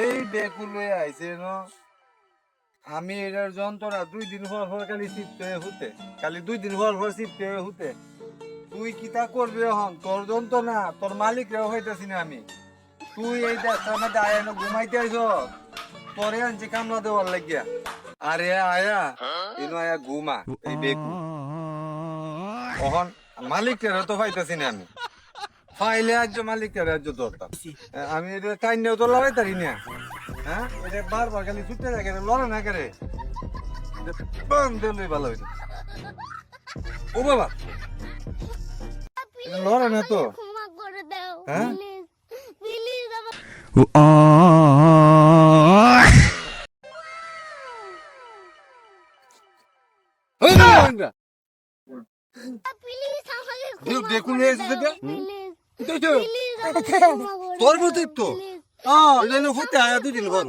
এই বেকুল হয়ে আইছে ন? আমি এটার যন্ত্রণা দুই দিন পর পর খালি চিপতে হুতে খালি দুই দিন পর পর চিপতে হুতে তুই কি তা করবি এখন? তোর যন্ত্রণা তোর মালিক রেও হইতেছি না আমি। তুই এই মধ্যে আয় না ঘুমাইতে আইস তোরে আনছি কামলা দেওয়ার লাগিয়া। আরে আয়া, ইনো আয়া ঘুমা, এই বেকুল। তখন মালিকের তো পাইতেছি না আমি। ফাইলে আজ মালিকের রাজ্য দরকার। আমি এটা কাইন্যাও তো লড়াই তারি না। হ্যাঁ? এটা বারবার খালি ছুটতে থাকে লড়ে না করে বান দিলেই ভালো হইতো। ও বাবা! লড়ে না তো? ক্ষমা করে দাও হ্যাঁ? দেখুন এটা তো, হ্যাঁ হতে আয়া দুই দিন পর